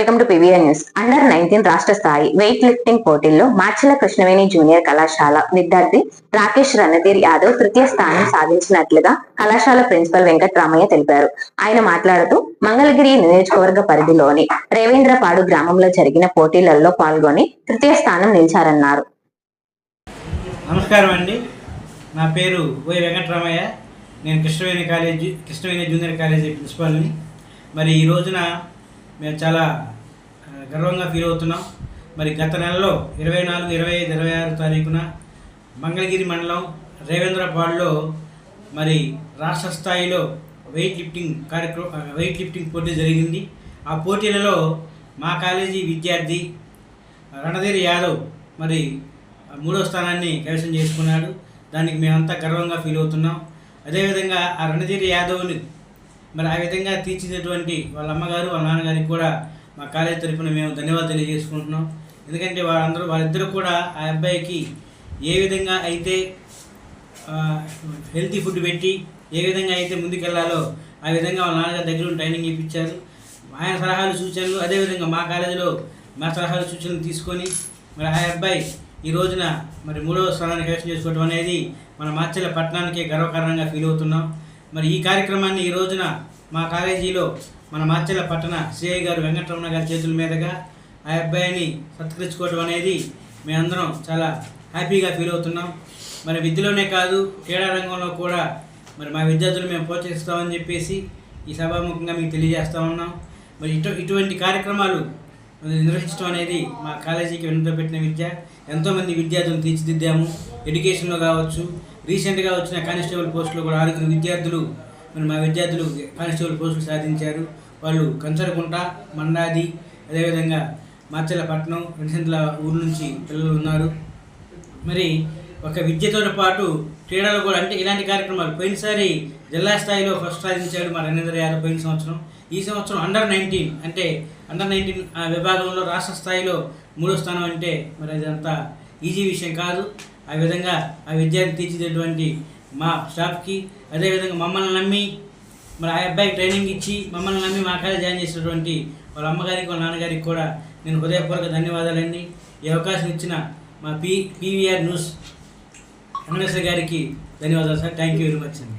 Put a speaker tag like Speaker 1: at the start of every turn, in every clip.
Speaker 1: Welcome to PVR news under nineteen రాష్ట్ర స్థాయి weight lifting పోటీల్లో మాచిల కృష్ణవేణి జూనియర్ కళాశాల విద్యార్థి రాకేష్ రణధీర్ యాదవ్ తృతీయ స్థానం సాధించినట్లుగా కళాశాల ప్రిన్సిపల్ వెంకట్రామయ్య తెలిపారు. ఆయన మాట్లాడుతూ మంగళగిరి నియోజకవర్గ పరిధిలోని రేవేంద్రపాడు గ్రామంలో జరిగిన పోటీలలో పాల్గొని తృతీయ స్థానం నిలిచారన్నారు.
Speaker 2: నమస్కారం అండి. నా పేరు వై వెంకటరామయ్య. నేను Krishnaveni college Krishnaveni junior college ప్రిన్సిపాల్ని. మరి ఈ రోజున మేము చాలా గర్వంగా ఫీల్ అవుతున్నాం. మరి గత నెలలో ఇరవై నాలుగు ఇరవై ఐదు ఇరవై ఆరు తారీఖున మంగళగిరి మండలం రేవేంద్రపాడులో మరి రాష్ట్ర స్థాయిలో వెయిట్ లిఫ్టింగ్ కార్యక్రమం వెయిట్ లిఫ్టింగ్ పోటీ జరిగింది. ఆ పోటీలలో మా కాలేజీ విద్యార్థి రణధీర్ యాదవ్ మరి మూడో స్థానాన్ని కైవసం చేసుకున్నాడు. దానికి మేమంతా గర్వంగా ఫీల్ అవుతున్నాం. అదేవిధంగా ఆ రణధీర్ యాదవ్ని మరి ఆ విధంగా తీర్చినటువంటి వాళ్ళ అమ్మగారు వాళ్ళ నాన్నగారికి కూడా మా కాలేజీ తరఫున మేము ధన్యవాదాలు తెలియజేసుకుంటున్నాం. ఎందుకంటే వాళ్ళందరూ వాళ్ళిద్దరూ కూడా ఆ అబ్బాయికి ఏ విధంగా అయితే హెల్తీ ఫుడ్ పెట్టి ఏ విధంగా అయితే ముందుకెళ్ళాలో ఆ విధంగా వాళ్ళ నాన్నగారి దగ్గర ట్రైనింగ్ ఇప్పించారు ఆయన సలహాలు సూచనలు అదేవిధంగా మా కాలేజీలో మా సలహాలు సూచనలు తీసుకొని మరి ఆ అబ్బాయి ఈ రోజున మరి మూడవ స్థానాన్ని కైవసం చేసుకోవడం అనేది మన మాచర్ల పట్టణానికి గర్వకారణంగా ఫీల్ అవుతున్నాం. మరి ఈ కార్యక్రమాన్ని ఈ రోజున మా కాలేజీలో మన మాచెల పట్టణ సిఐ గారు వెంకటరమణ గారి చేతుల మీదుగా ఆ అబ్బాయిని సత్కరించుకోవడం అనేది మేమందరం చాలా హ్యాపీగా ఫీల్ అవుతున్నాం. మరి విద్యలోనే కాదు క్రీడా రంగంలో కూడా మరి మా విద్యార్థులు మేము ప్రోత్సహిస్తామని చెప్పేసి ఈ సభాముఖంగా మీకు తెలియజేస్తూ ఉన్నాం. మరి ఇటు ఇటువంటి కార్యక్రమాలు నిర్వహించడం అనేది మా కాలేజీకి వెనుక పెట్టిన విద్య. ఎంతోమంది విద్యార్థులను తీర్చిదిద్దాము. ఎడ్యుకేషన్లో కావచ్చు రీసెంట్గా వచ్చిన కానిస్టేబుల్ పోస్టులో కూడా ఆరుగురు విద్యార్థులు మరి మా విద్యార్థులు కానిస్టేబుల్ పోస్టులు సాధించారు. వాళ్ళు కంచరకుంట మండాది అదేవిధంగా మార్చలపట్నం రెండుసెంట్ల ఊరు నుంచి పిల్లలు ఉన్నారు. మరి ఒక విద్యతో పాటు క్రీడలు కూడా అంటే ఇలాంటి కార్యక్రమాలు పోయినసారి జిల్లా స్థాయిలో ఫస్ట్ సాధించాడు మా రణేంద్ర యాదవ్ పోయిన సంవత్సరం. ఈ సంవత్సరం అండర్ నైన్టీన్ అంటే అండర్ నైన్టీన్ విభాగంలో రాష్ట్ర స్థాయిలో మూడో స్థానం అంటే మరి అదంతా ఈజీ విషయం కాదు. ఆ విధంగా ఆ విద్యార్థి తీర్చిదేటువంటి మా స్టాఫ్కి అదేవిధంగా మమ్మల్ని నమ్మి మరి ఆ అబ్బాయికి ట్రైనింగ్ ఇచ్చి మమ్మల్ని నమ్మి మా కాలేజ్ జాయిన్ చేసినటువంటి వాళ్ళ అమ్మగారికి వాళ్ళ నాన్నగారికి కూడా నేను హృదయపూర్వక ధన్యవాదాలండి. ఈ అవకాశం ఇచ్చిన మా పీ పీవీఆర్ న్యూస్ వెంకటేశ్వర గారికి ధన్యవాదాలు sir. Thank you very much అండి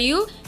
Speaker 3: మరియు